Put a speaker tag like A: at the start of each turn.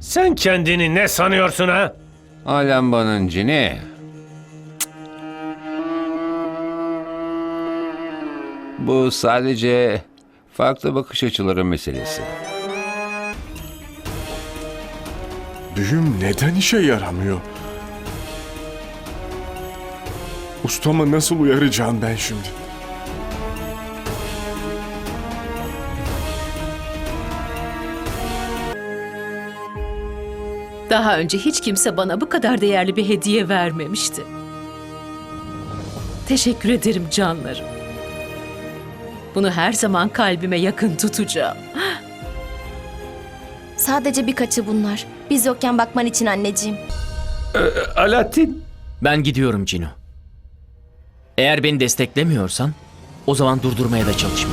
A: Sen kendini ne sanıyorsun ha?
B: Alemba'nın cini. Bu sadece farklı bakış açıları meselesi.
C: Büyüm neden işe yaramıyor? Ustamı nasıl uyaracağım ben şimdi?
D: Daha önce hiç kimse bana bu kadar değerli bir hediye vermemişti. Teşekkür ederim canlarım. Bunu her zaman kalbime yakın tutacağım.
E: Sadece birkaçı bunlar. Biz yokken bakman için anneciğim.
A: Alaaddin.
F: Ben gidiyorum Cino. Eğer beni desteklemiyorsan o zaman durdurmaya da çalışma.